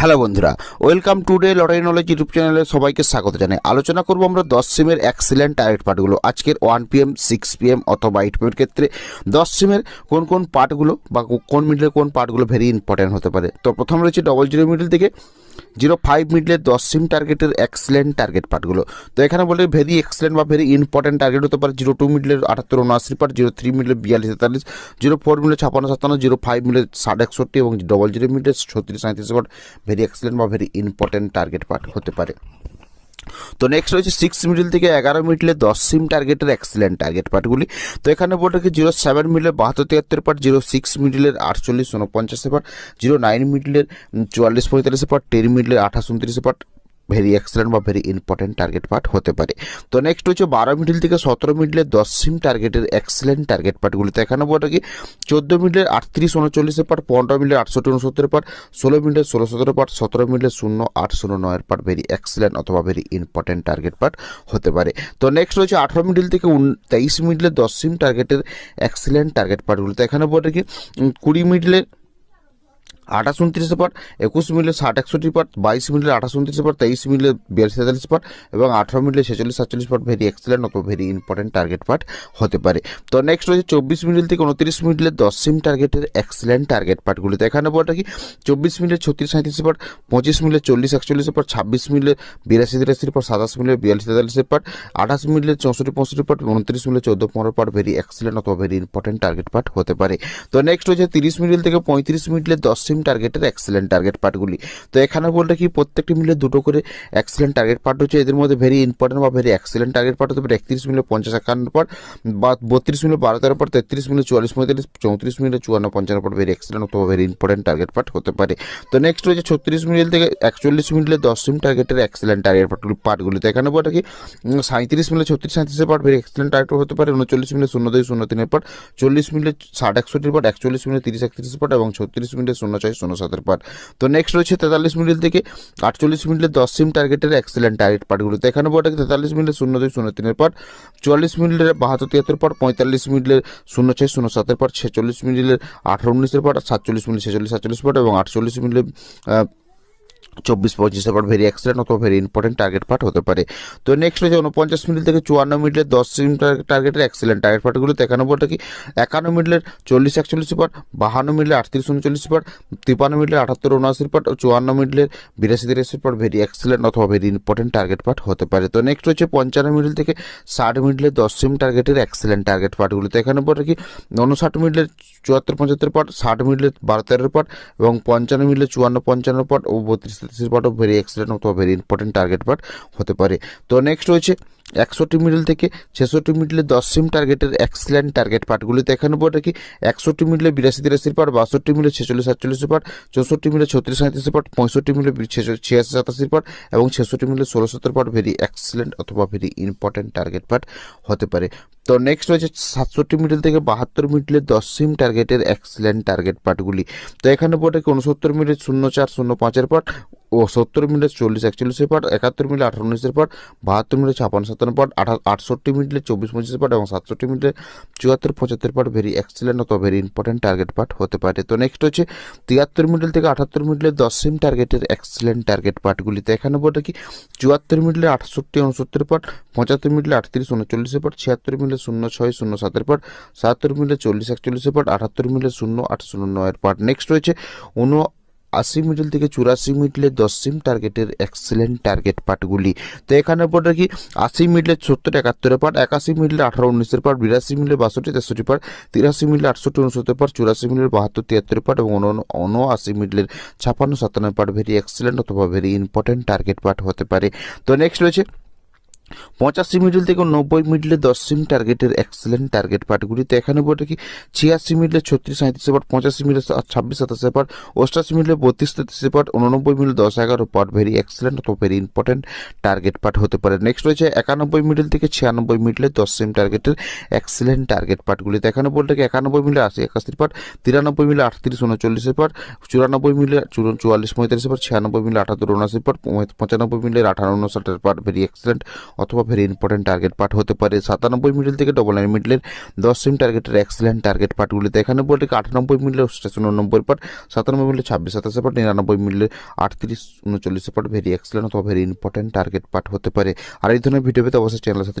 Hello বন্ধুরা, welcome to day lottery knowledge YouTube চ্যানেলে সবাইকে স্বাগত জানাই। আলোচনা করব আমরা দশ সিমের এক্সিলেন্ট টার্গেট পার্টগুলো আজকের ওয়ান পিএম সিক্স পিএম অথবা এইট পিএমের ক্ষেত্রে দশ সিমের কোন কোন পার্টগুলো বা কোন মিডলের কোন পার্টগুলো ভেরি ইম্পর্ট্যান্ট হতে পারে। তো প্রথম রয়েছে ডবল জিরো মিডল থেকে জিরো ফাইভ মিডলের দশ সিম টার্গেটের এক্সেলেন্ট টার্গেট পার্টগুলো তো এখানে বলে ভেরি এক্সেলেন্ট বা ভেরি ইম্পর্টেন্ট টার্গেট হতে পারে জিরো টু মিডলের আটাত্তর, উনআশি পার্ট জিরো থ্রি মিডলের বিয়াল্লিশ, তেতাল্লিশ জিরো ফোর মিডলের ছাপান্ন সাতান্ন জিরো ফাইভ মিডলের ষাট, একষট্টি এবং ডবল জিরো মিডলের ছত্রিশ সাঁত্রিশ পার্ট ভেরি এক্সেলেন্ট বা ভেরি ইম্পর্টেন্ট টার্গেট পার্ট হতে পারে। তো নেক্সট রয়েছে সিক্স মিডিল থেকে এগারো মিডলে দশ সিম টার্গেটের এক্সেলেন্ট টার্গেট পার্টগুলি তো এখানে রাখি জিরো সেভেন মিডিলের বাহাত্তর তিয়াত্তর পার্ট জিরো সিক্স মিডলের আটচল্লিশ ঊনপঞ্চাশে পার্ট জিরো নাইন মিডিলের চুয়াল্লিশ পঁয়তাল্লিশে পার্ট টেন মিডলের আঠাশ উনত্রিশে পার্ট ভেরি এক্সেলেন্ট বা ভেরি ইম্পর্টেন্ট টার্গেট পার্ট হতে পারে। তো নেক্সট হচ্ছে বারো মিডিল থেকে সতেরো মিডলে দশ সিম টার্গেটের এক্সেলেন্ট টার্গেট পার্টগুলিতে এখানে বলতে কি, চোদ্দ মিডলের আটত্রিশ উনচল্লিশের পার্ট পনেরো মিডলের আটষট্টি উনসত্তর পার্ট ষোলো মিডলের ষোলো সতেরো পার্ট সতেরো মিডলের শূন্য আট শূন্য নয়ের পার্ট ভেরি এক্সেলেন্ট অথবা ভেরি ইম্পর্টেন্ট টার্গেট পার্ট হতে পারে। তো নেক্সট হচ্ছে আঠারো মিডিল থেকে উন- তেইশ মিডলে দশ সিম টার্গেটের এক্সেলেন্ট টার্গেট পার্টগুলিতে এখানে বলতে কি কুড়ি মিডলের আঠাশ উনত্রিশ পার্ট একুশ মিলে ষাট, একষট্টি পার্ট বাইশ মিলে আঠাশ উনত্রিশ পার্ট তেইশ মিলে বিয়াল্লিশ তেতাল্লিশ পার্ট এবং আঠারো মিলে ছেচল্লিশ, সাতচল্লিশ পার্ট ভেরি এক্সেলেন্ট অথবা ভেরি ইম্পর্টেন্ট টার্গেট পার্ট হতে পারে। তো নেক্সট রয়েছে চব্বিশ মিনিট থেকে উনত্রিশ মিনিটে দশ সিম টার্গেটের এক্সেলেন্ট টার্গেট পার্টগুলিতে এখানে বলটা কি? চব্বিশ মিনিটে ছত্রিশ সাঁত্রিশ পার্ট পঁচিশ মিলে চল্লিশ, একচল্লিশ পার্ট ছাব্বিশ মিলে বিরাশি তিরাশির পার্ট সাতাশ মিলে বিয়াল্লিশ তেতাল্লিশের পার্ট আঠাশ মিলে চৌষট্টি, পঁয়ষট্টি পার্ট উনত্রিশ মিলে চোদ্দ, পনেরো পার্ট ভেরি এক্সেলেন্ট অথবা ভেরি ইম্পর্টেন্ট টার্গেট পার্ট হতে পারে। তো নেক্সট হচ্ছে তিরিশ মিনিট থেকে পঁয়ত্রিশ মিনিটে দশ টার্গেটের এক্সেলেন্ট টার্গেট পার্টগুলি তো এখানে বলতে কি, প্রত্যেকটি মিলে দুটো করে এক্সেলেন্ট টার্গেট পার্ট হচ্ছে, এদের মধ্যে ভেরি ইম্পর্টেন্ট বা ভেরি এক্সেলেন্ট টার্গেট পার্ট হতে পারে একত্রিশ মিলে পঞ্চাশ একান্ন পার্ট বা বত্রিশ মিলে বারো তেরো পার্ট তেত্রিশ মিলে চুয়াল্লিশ পঁয়তাল্লিশ, চৌত্রিশ মিলে চুয়ান্ন পঞ্চান্ন পার্ট ভেরি এক্সেলেন্ট অথবা ভেরি ইম্পর্টেন্ট টার্গেট পার্ট হতে পারে। তো নেক্সট রয়েছে ছত্রিশ মিনিট থেকে একচল্লিশ মিনিটে দশ সিম টার্গেটের এক্সেলেন্ট টার্গেট পার্টগুলি পার্টগুলি তো এখানে বলতে কি সাঁত্রিশ মিলে ছত্রিশ সাঁত্রিশের পার্ট ভেরি এক্সেলেন্ট টার্গেট হতে পারে, উনচল্লিশ মিলে শূন্য দুই শূন্য তিনের পার্ট চল্লিশ মিলে ষাট একষট্টির পার্ট একচল্লিশ মিলে তিরিশ একত্রিশ পার্ট এবং ছত্রিশ মিলে শূন্য ছয় শূন্য সাতের পার তো নেক্সট রয়েছে তেতাল্লিশ মিনিট থেকে আটচল্লিশ মিনিটে দশ সিম টার্গেটের এক্সেলেন্ট টার্গেট পার্টগুলো তো এখানে বটে তেতাল্লিশ মিনিটে শূন্য দুই, শূন্য তিনের পার চুয়াল্লিশ মিনিটের বাহাত্তর তিয়াত্তর পার পঁয়তাল্লিশ মিনিটের শূন্য ছয়, শূন্য সাতের পার ছেচল্লিশ মিনিটের আঠারো উনিশের পার সাতচল্লিশ মিনিট ছেচল্লিশ, সাতচল্লিশ পার এবং আটচল্লিশ মিনিটে চব্বিশ পঁচিশের পার্ট ভেরি এক্সেলেন্ট অথবা ভেরি ইম্পর্টেন্ট টার্গেট পার্ট হতে পারে। তো নেক্সট হচ্ছে উনপঞ্চাশ মিনিট থেকে চুয়ান্ন মিনিটের দশ টার্গেটের এক্সেলেন্ট টার্গেট পার্টগুলো একান্ন বলটা কি? একান্ন মিনিটের চল্লিশ, একচল্লিশ পার্ট বাহান্ন মিনিটের আটত্রিশ, উনচল্লিশ পার্ট তিপ্পান্ন মিনিটের আটাত্তর, উনআশি পার্ট ও চুয়ান্ন মিনিটের বিরাশি, তিরাশি পার্ট ভেরি এক্সেলেন্ট অথবা ভেরি ইম্পর্টেন্ট টার্গেট পার্ট হতে পারে। তো নেক্সট হচ্ছে পঞ্চান্ন মিনিট থেকে ষাট মিনিটের দশ সিম টার্গেটের এক্সেলেন্ট টার্গেট পার্টগুলো বলটা কি? উনষাট মিনিটের চুয়াত্তর, পঁচাত্তর পার্ট ষাট মিনিটের বারো তেরো পার্ট এবং পঞ্চান্ন মিনিটের চুয়ান্ন, পঞ্চান্ন পার্ট ও বত্রিশ তেত্রিশ পার্টও ভেরি এক্সেলেন্ট অথবা ভেরি ইম্পর্টেন্ট টার্গেট পার্ট হতে পারে। তো নেক্সট রয়েছে একষট্টি মিডল থেকে ছেষট্টি মিডলে দশ সিম টার্গেটের এক্সেলেন্ট টার্গেট পার্টগুলিতে এখানে বলতে কি? একষট্টি মিডলে বিরাশি তিরাশির পার্ট বাষট্টি মিলে ছেচল্লিশ সাতচল্লিশের পার্ট চৌষট্টি মিলে ছত্রিশ সাঁত্রিশের পার্ট পঁয়ষট্টি মিলে ছিয়াশি সাতাশির পার্ট এবং ছেষট্টি মিলে ষোলো সত্তর পার্ট ভেরি এক্সেলেন্ট অথবা ভেরি ইম্পর্টেন্ট টার্গেট পার্ট হতে পারে। তো নেক্সট রয়েছে সাতষট্টি মিডল থেকে বাহাত্তর মিডলে দশ সিম টার্গেটের এক্সেলেন্ট টার্গেট পার্টগুলি তো এখানে কি? উনসত্তর মিনিট শূন্য চার, শূন্য পাঁচের পার্ট ও সত্তর মিনিটে চল্লিশ একচল্লিশের পার্ট একাত্তর মিনিটে আঠারো উনিশের পার্ট বাহাত্তর মিনিটে ছাপান্ন সাতান্ন পার্ট আঠা আটষট্টি মিনিটে চব্বিশ পঁচিশের পার্ট এবং সাতষট্টি মিনিটে চুয়াত্তর, পঁচাত্তর পার্ট ভেরি এক্সেলেন্ট অথবা ভেরি ইম্পর্টেন্ট টার্গেট পার্ট হতে পারে। তো নেক্সট হচ্ছে তিয়াত্তর মিনিট থেকে আটাত্তর মিনিটে দশ সিম টার্গেটের এক্সেলেন্ট টার্গেট পার্টগুলিতে এখানে বলতে কি, চুয়াত্তর মিনিটে আটষট্টি, উনসত্তর পার্ট পঁচাত্তর মিনিটে আটত্রিশ, উনচল্লিশের পার্ট ছিয়াত্তর মিনিটে শূন্য ছয়, শূন্য সাতের পার্ট সাতাত্তর মিনিটে চল্লিশ, একচল্লিশের পার্ট আটাত্তর মিনিটে শূন্য, আট, শূন্য নয়ের পার্ট নেক্সট রয়েছে উন আশি মিডল থেকে চুরাশি মিডলের দশ সিম টার্গেটের এক্সেলেন্ট টার্গেট পার্টগুলি তো এখানে পড়ে কি আশি মিডলে সত্তর, একাত্তরের পাট একাশি মিডলে আঠারো, উনিশের পার্ট বিরাশি মিডলে বাষট্টি, তেষট্টি পার্ট তিরাশি মিডলে আটষট্টি, উনসত্তর পার্ট চুরাশি মিডলের বাহাত্তর, তিয়াত্তর পাট এবং উনআশি মিডলের ছাপান্ন, সাতান্ন পাট ভেরি এক্সেলেন্ট অথবা ভেরি ইম্পর্টেন্ট টার্গেট পার্ট হতে পারে। তো নেক্সট রয়েছে পঁচাশি মিডল থেকে নব্বই মিডলে দশ সিম টার্গেটের এক্সেলেন্ট টার্গেট পার্টগুলিতে এখানে বলতে কি? ছিয়াশি মিডলে ছত্রিশ সাঁত্রিশে পার্ট পঁচাশি মিডলে ছাব্বিশ সাতাশে পার্ট অষ্টাশি মিডলে বত্রিশ তেত্রিশে পার্ট উননব্বই মিডলে দশ এগারো পার্ট ভেরি এক্সেলেন্ট অথবা ভেরি ইম্পর্টেন্ট টার্গেট পার্ট হতে পারে। নেক্সট রয়েছে একানব্বই মিডল থেকে ছিয়ানব্বই মিডলে দশ সিম টার্গেটের এক্সেলেন্ট টার্গেট পার্টগুলিতে এখানে বলতে কি একানব্বই মিলে আশি একাশির পার্ট তিরানব্বই মিলে আটত্রিশ উনচল্লিশে পার্ট চুরানব্বই মিলে চুয়াল্লিশ পঁয়তাল্লিশের পার্ট ছিয়ানব্বই মিলে আটাত্তর উনআশি পার্ট পঁচানব্বই মিলে আঠারো উনষাটের পার্ট ভেরি এক্সেলেন্ট অথবা ভেরি ইম্পর্টেন্ট টার্গেট পার্ট হতে পারে। সাতানব্বই মিডল থেকে ডবল নাইন মিডলের দশ সিম টার্গেটের এক্সিলেন্ট টার্গেট পার্টগুলিতে এখানে বলতে আটানব্বই মিডলের উননব্বই পার্ট সাতানব্বই মিডলের ছাব্বিশ, সাতাশে পার্ট নিরানব্বই মিডলের আটত্রিশ, উনচল্লিশে পার্ট ভেরি এক্সিলেন্ট অথবা ভেরি ইম্পর্টেন্ট টার্গেট পার্ট হতে পারে। আর এই ধরনের ভিডিও পেতে অবশ্যই চ্যানেলের সাথে